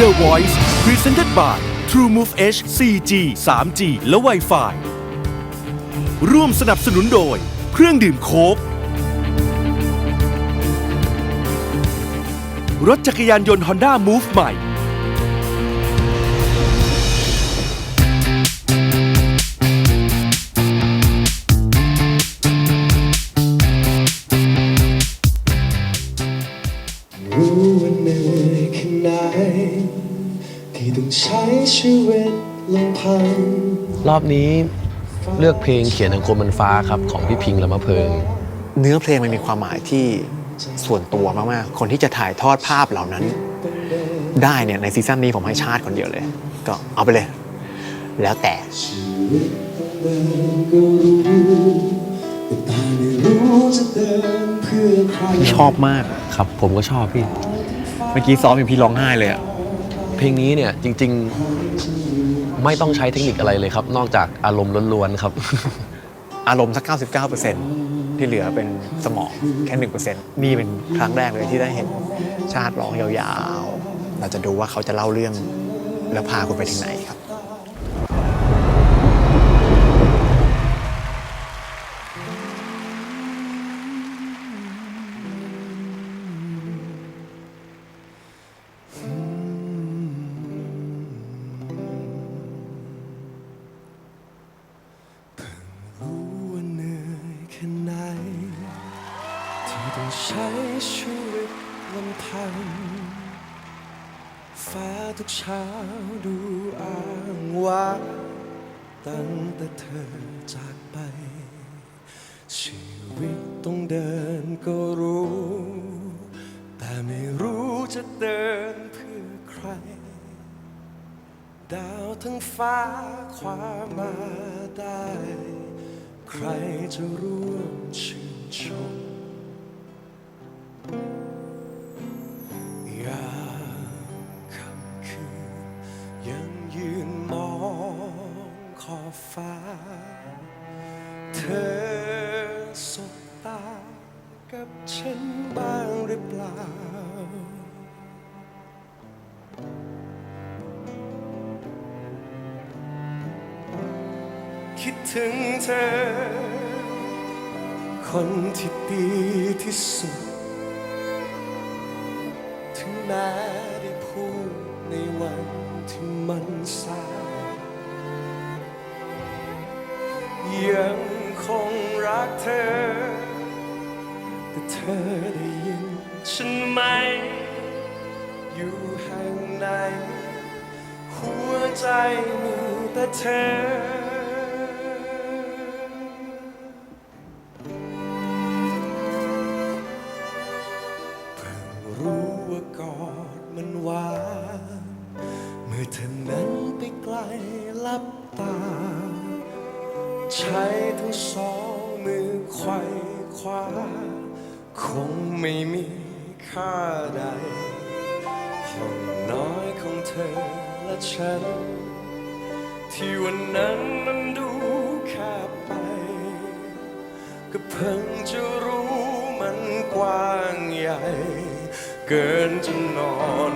The Voice Presented by TrueMove H 4G 3G และ Wi-Fi ร่วมสนับสนุนโดย เครื่องดื่มโค้กรถจักรยานยนต์ Honda Move ใหม่ รู้วันหนึ่ง ต้องใช้ชีวิตลำพังรอบนี้เลือกเพลงเขียนของคนบนฟ้าครับของพี่พิงค์และมะเพิง เนื้อเพลงมันมีความหมายที่ส่วนตัวมากๆ คนที่จะถ่ายทอดภาพเหล่านั้น ได้เนี่ยในซีซั่นนี้ผมให้ชาติคนเดียวเลย ก็เอาไปเลย แล้วแต่เดินก็รู้แต่ตาไม่รู้จะเดินเพื่อใครชอบมาก ครับ ผมก็ชอบพี่ เมื่อกี้ซ้อมอย่างพี่ร้องไห้เลยอะ เพลงนี้เนี่ยจริงๆไม่ต้องใช้เทคนิคอะไรเลยครับ นอกจากอารมณ์ล้วนๆครับ อารมณ์สัก 99%ที่เหลือเป็นสมองแค่ 1%นี่เป็นครั้งแรกเลยที่ได้เห็นชาติร้องยาวๆ เราจะดูว่าเขาจะเล่าเรื่องแล้วพาคุณไปถึงไหนครับ เช้าดูอ้างว้างตั้งแต่เธอจากไป ชีวิตต้องเดินก็รู้ แต่ไม่รู้จะเดินเพื่อใคร ดาวทั้งฟ้าความมาได้ ใครจะร่วมชื่นชมางหรือเปล่า คิดถึงเธอ คนที่ดีที่สุด ถึงแม้ได้พูดในวันที่มันสายยังคงรักเธอ แต่เธอ ฉันไหม อยู่แห่งไหน หัวใจมีแต่เธอเพิ่งรู้ว่ากอดมันหวานเมื่อเธอนั้นไปไกลลับตาใช้ทั้งสองมือไขว่คว้าคงไม่มี ค่าใดห้องน้อยของเธอและฉัน ที่วันนั้นมันดูแคบไป ก็เพิ่งจะรู้มันกว้างใหญ่ เกินจะนอน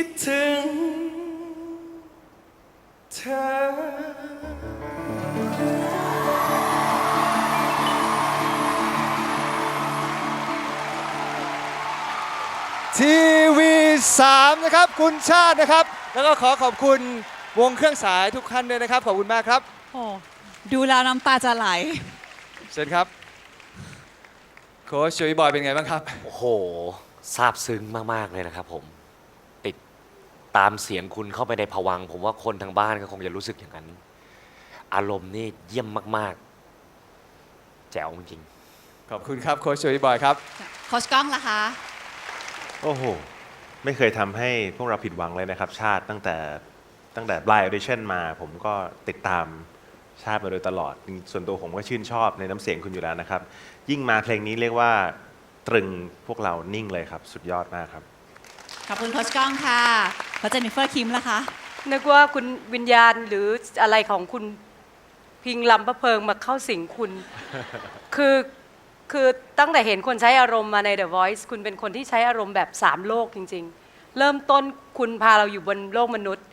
คิดถึงเธอ ทีวี3นะครับ คุณชาตินะครับ แล้วก็ขอขอบคุณวงเครื่องสายทุกท่านด้วยนะครับ ขอบคุณมากครับ โอ้ดูแล้วน้ำตาจะไหล เชิญครับ โค้ชโจยบอยเป็นไงบ้างครับ โอ้โหซาบซึ้งมาก ๆ เลยนะครับผมติด ตามเสียงคุณเข้าไปในผวังค์ผมว่าคนทางบ้านก็คงจะรู้สึกอย่างนั้น อารมณ์นี่เยี่ยมมาก ๆ แจ๋วจริง ขอบคุณครับโค้ชโจยบอยครับ โคชก้องล่ะคะ โอ้โห ไม่เคยทำให้พวกเราผิดหวังเลยนะครับ ชาติตั้งแต่ตั้งแต่บลายออดิชั่นมา ผมก็ติดตามชาติมาโดยตลอด ส่วนตัวผมก็ชื่นชอบในน้ำเสียงคุณอยู่แล้วนะครับ ยิ่งมาเพลงนี้เรียกว่าตรึงพวกเรานิ่งเลยครับ สุดยอดมากครับ ขอบคุณโคชก้องค่ะ แล้วเจนนิเฟอร์คิมล่ะคะ นึกว่าคุณวิญญาณหรืออะไรของคุณพิงลำพระเพลิงมาเข้าสิงคุณ คือคือตั้งแต่เห็นคนใช้อารมณ์มาใน The Voice คุณเป็นคนที่ใช้อารมณ์แบบสามโลกจริง ๆ เริ่มต้นคุณพาเราอยู่บนโลกมนุษย์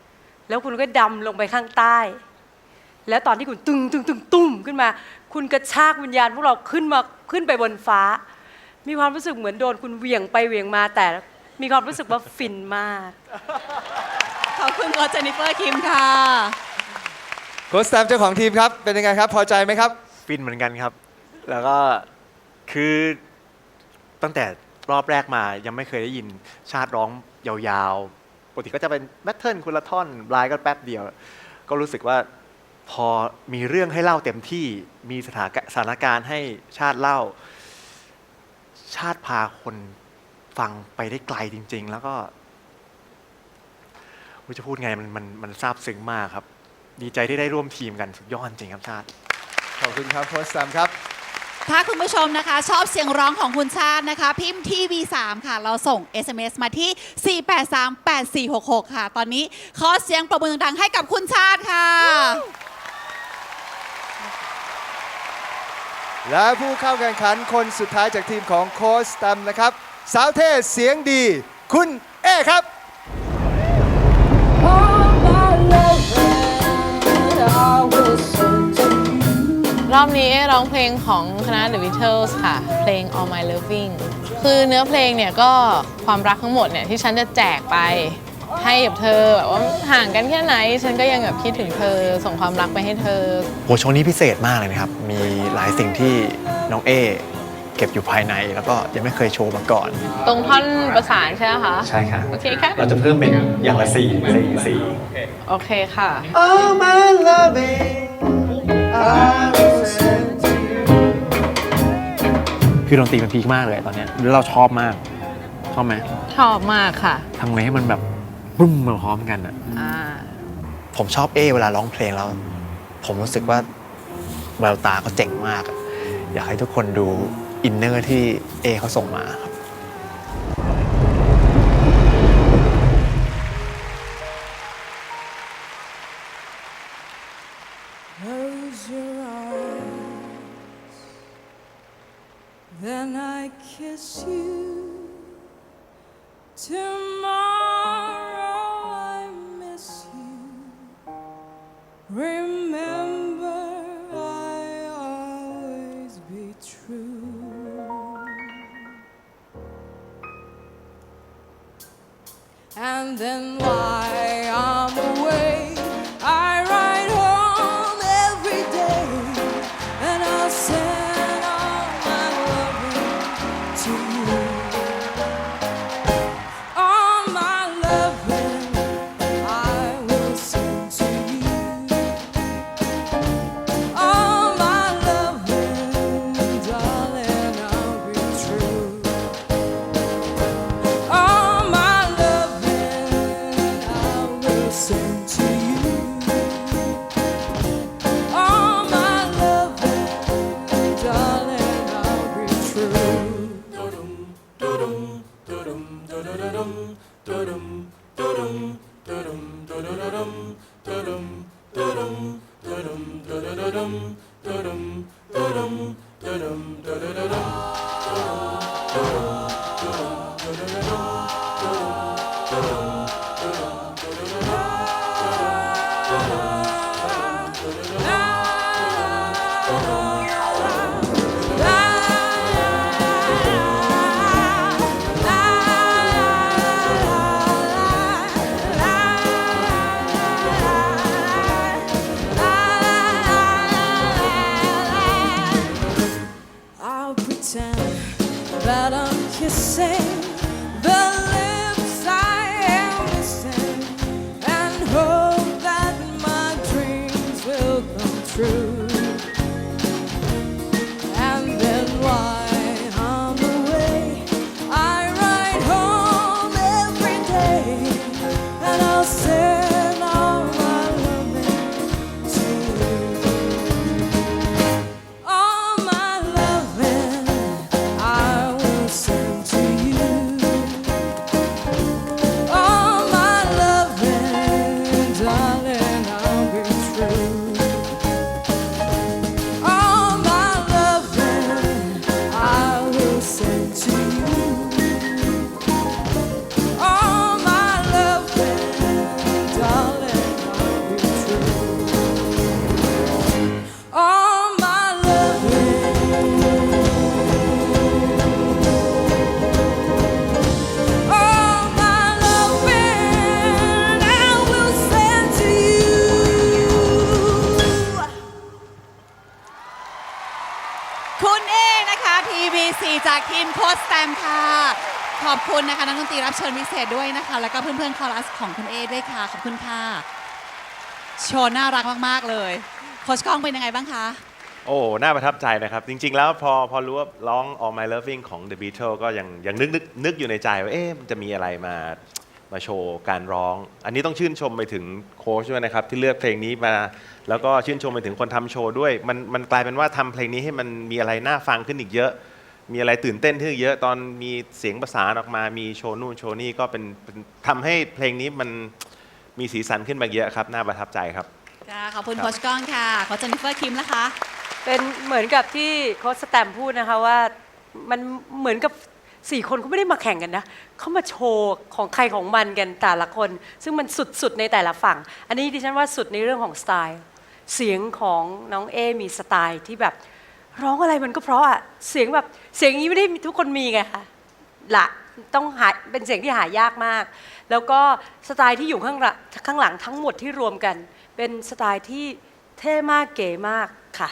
แล้วคุณก็ดำลงไปข้างใต้ แล้วตอนที่คุณตึงตึงตึงตุ้มขึ้นมา คุณกระชากวิญญาณพวกเราขึ้นมาขึ้นไปบนฟ้า มีความรู้สึกเหมือนโดนคุณเหวี่ยงไปเหวี่ยงมาแต่ มีความรู้สึกว่าฟินมาก ขอบคุณโคชเจนนิเฟอร์คิมค่ะ โค้ชแตมเจ้าของทีมครับ เป็นยังไงครับ พอใจไหมครับ ฟินเหมือนกันครับ แล้วก็คือตั้งแต่รอบแรกมายังไม่เคยได้ยินชาติร้องยาวๆ ปกติก็จะเป็นแบทเทิลคนละท่อนบลายก็แป๊บเดียว ก็รู้สึกว่าพอมีเรื่องให้เล่าเต็มที่มีสถานสถานการณ์ให้ชาติเล่า ชาติพาคน ฟังไปได้ไกลจริง ๆ แล้วก็ไม่รู้จะพูดไงมันมันมันซาบซึ้งมากครับ ดีใจที่ได้ร่วมทีมกันสุดยอดจริงครับชาติขอบคุณครับโค้ชแตมครับ ถ้าคุณผู้ชมนะคะ ชอบเสียงร้องของคุณชาตินะคะ พิมพ์ทีวี3ค่ะ เราส่ง SMS มาที่ 4838466 ค่ะ ตอนนี้ขอเสียงปรบมือดังๆให้กับคุณชาติค่ะ และผู้เข้าแข่งขันคนสุดท้ายจากทีมของโค้ชแตมนะครับ สาวเทศเสียงดี คุณเอครับ รอบนี้ร้องเพลงของคณะ The Beatles ค่ะ เพลง All My Loving คือเนื้อเพลงเนี่ยก็ความรักทั้งหมดเนี่ยที่ฉันจะแจกไปให้กับเธอแบบว่าห่างกันแค่ไหน ฉันก็ยังแบบคิดถึงเธอ ส่งความรักไปให้เธอ โหโชว์นี้พิเศษมากเลยนะครับ มีหลายสิ่งที่น้องเอ เก็บอยู่ภายใน แล้วก็ยังไม่เคยโชว์มาก่อน ตรงท่อนประสานใช่ไหมคะใช่ครับโอเคค่ะเราจะเพิ่มเป็นอย่างละสี่สี่สี่ โอเคค่ะ Oh my loving I will send to you คือดนตรีมันพีคมากเลยตอนเนี้ยแล้วเราชอบมากชอบไหมชอบมากค่ะทำไงให้มันแบบบึ้มมาพร้อมกันอะ อ่าผมชอบเอเวลาร้องเพลงแล้ว ผมรู้สึกว่าแววตาเขาเจ๋งมากอะ อยากให้ทุกคนดูอินเนอร์ที่เอเขาส่งมาครับ true. And then while istiyorum you say คุณนะคะนักดนตรีรับเชิญพิเศษด้วยนะคะ แล้วก็เพื่อนๆคอรัสของคุณเอด้วยค่ะ ขอบคุณค่ะ โชว์น่ารักมากๆเลย โคชก้องเป็นยังไงบ้างคะ โอ้ น่าประทับใจนะครับ จริง ๆ แล้วพอพอรู้ว่าร้อง All My Loving ของ The Beatles ก็ยังยังนึกนึกนึกอยู่ในใจว่า เอ๊ะมันจะมีอะไรมามาโชว์การร้อง อันนี้ต้องชื่นชมไปถึงโค้ชด้วยนะครับ ที่เลือกเพลงนี้มา แล้วก็ชื่นชมไปถึงคนทำโชว์ด้วย มันมันกลายเป็นว่าทำเพลงนี้ให้มันมีอะไรน่าฟังขึ้นอีกเยอะ มีอะไรตื่นเต้นขึ้นอีกเยอะตอนมีเสียงประสานออกมา มีโชว์นู่นโชว์นี่ก็เป็นเป็นทำให้เพลงนี้มันมีสีสันขึ้นมาเยอะครับ น่าประทับใจครับ ค่ะขอบคุณโค้ชก้องค่ะโค้ชเจนนิเฟอร์คิมนะคะ เป็นเหมือนกับที่โค้ชสแตมพูดนะคะว่ามันเหมือนกับสี่คนเขาไม่ได้มาแข่งกันนะเขามาโชว์ของใครของมันกันแต่ละคน ซึ่งมันสุดๆในแต่ละฝั่ง อันนี้ดิฉันว่าสุดในเรื่องของสไตล์ เสียงของน้องเอมีสไตล์ที่แบบร้องอะไรมันก็เพราะอะเสียงแบบ เสียงนี้ไม่ได้ทุกคนมีไงคะละต้องหาเป็นเสียงที่หายากมาก แล้วก็สไตล์ที่อยู่ข้างหลังข้างหลังทั้งหมดที่รวมกัน เป็นสไตล์ที่เท่มากเก๋มากค่ะ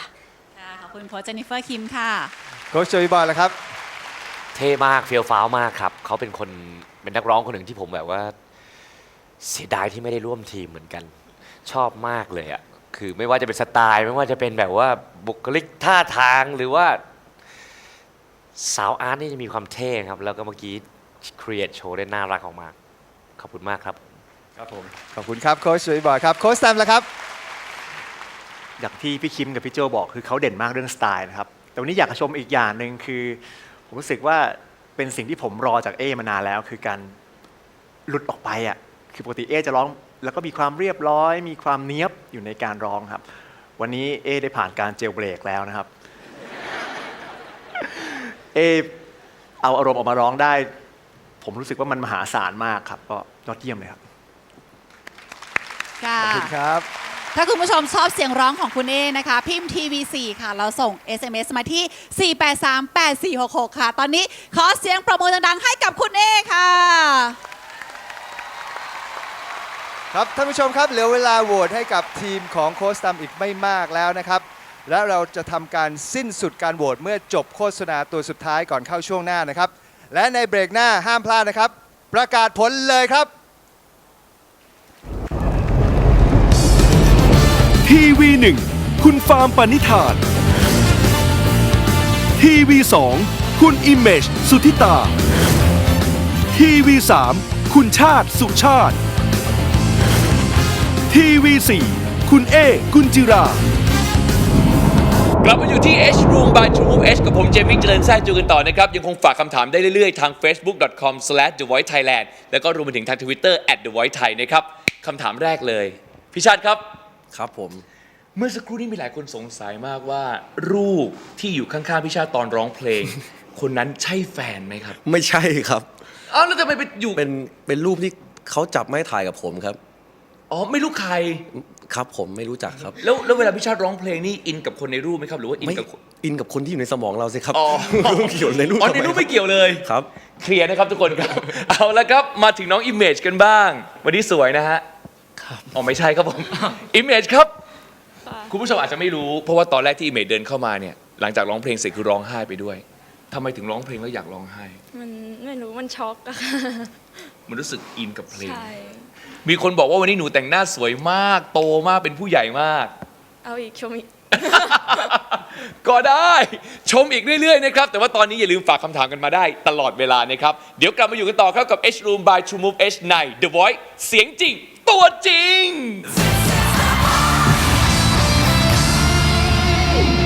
ค่ะขอบคุณโค้ชเจนนิเฟอร์คิมค่ะโค้ชโจยบอยแล้วครับ เท่มากเฟียวฟ้าวมากครับ เขาเป็นคนเป็นนักร้องคนหนึ่งที่ผมแบบว่า เสียดายที่ไม่ได้ร่วมทีมเหมือนกัน ชอบมากเลยอะคือไม่ว่าจะเป็นสไตล์ ไม่ว่าจะเป็นแบบว่าบุคลิกท่าทางหรือว่า สาวอาร์ตนี่จะมีความเท่ครับ แล้วก็เมื่อกี้ครีเอทโชว์ได้น่ารักออกมากขอบคุณมากครับ ครับผม ขอบคุณครับโค้ชโจยบอยครับ โค้ชแตมแล้วครับ อย่างที่พี่คิมกับพี่โจบอกคือเขาเด่นมากเรื่องสไตล์นะครับ แต่วันนี้อยากจะชมอีกอย่างหนึ่งคือ ผมรู้สึกว่าเป็นสิ่งที่ผมรอจากเอมานานแล้ว คือการหลุดออกไปอะคือปกติเอจะร้อง แล้วก็มีความเรียบร้อย มีความเนี้ยบอยู่ในการร้องครับ วันนี้เอได้ผ่านการเจลเบรกแล้วนะครับ เอเอาอารมณ์ออกมาร้องได้ ผมรู้สึกว่ามันมหาศาลมากครับ ก็ยอดเยี่ยมเลยครับค่ะขอบคุณครับ ถ้าคุณผู้ชมชอบเสียงร้องของคุณเอนะคะ พิมพ์ TV4 ค่ะ เราส่ง SMS มาที่ 4838466 ค่ะ ตอนนี้ขอเสียงประมือดังๆให้กับคุณเอค่ะ ครับท่านผู้ชมครับเหลือเวลาโหวตให้กับทีมของโค้ชตัมอีกไม่มากแล้วนะครับ และเราจะทำการสิ้นสุดการโหวตเมื่อจบโฆษณาตัวสุดท้ายก่อนเข้าช่วงหน้านะครับ และในเบรกหน้าห้ามพลาดนะครับ ประกาศผลเลยครับ ทีวีหนึ่งคุณฟาร์มปณิธาน ทีวีสองคุณอิมเมจสุธิตา ทีวีสามคุณชาติสุชาติ ทีวีสี่คุณเอ กุญจิรา กลับมาอยู่ที่ H Room by True Move H กับผมเจมิกเจริญแซ่จูกันต่อนะครับ ยังคงฝากคำถามได้เรื่อยๆ ทาง facebook.com/thevoicethailand แล้วก็รวมไปถึงทาง Twitter @thevoicethai นะครับคำถามแรกเลย พี่ชาติครับ ครับผม เมื่อสักครู่นี้มีหลายคนสงสัยมากว่า รูปที่อยู่ข้างๆพี่ชาติตอนร้องเพลง คนนั้นใช่แฟนไหมครับไม่ใช่ครับ อ้าวแล้วทำไมไปอยู่เป็นเป็นรูปที่เขาจับไม้ถ่ายกับผมครับ อ๋อไม่รู้ใคร ครับผมไม่รู้จักครับแล้วแล้วเวลาพี่ชาติร้องเพลงนี่อินกับคนในรูปไหมครับ หรือว่าอินไม่กับคน อินกับคนที่อยู่ในสมองเราสิครับอ๋อ ไม่เกี่ยวในรูปอ๋อทำในรูปคบไม่เกี่ยวเลย ครับ เคลียร์นะครับทุกคนครับ เอาละครับมาถึงน้อง Image กันบ้าง วันนี้สวยนะฮะครับอ๋อไม่ใช่ครับผม Image ครับคุณผู้ชมอาจจะไม่รู้ เพราะว่าตอนแรกที่ Image เดินเข้ามาเนี่ยหลังจากร้องเพลงเสร็จคือร้องไห้ไปด้วยทำไมถึงร้องเพลงแล้วอยากร้องไห้ มันไม่รู้มันช็อกอะค่ะ มันรู้สึกอินกับเพลง ใช่ มีคนบอกว่าวันนี้หนูแต่งหน้าสวยมาก โตมากเป็นผู้ใหญ่มาก เอาอีกชมอีก ก็ได้ชมอีกเรื่อยๆนะครับ แต่ว่าตอนนี้อย่าลืมฝากคำถามกันมาได้ตลอดเวลานะครับ เดี๋ยวกลับมาอยู่กันต่อครับกับ H Room by True Move H ใน The Voice เสียงจริง ตัวจริง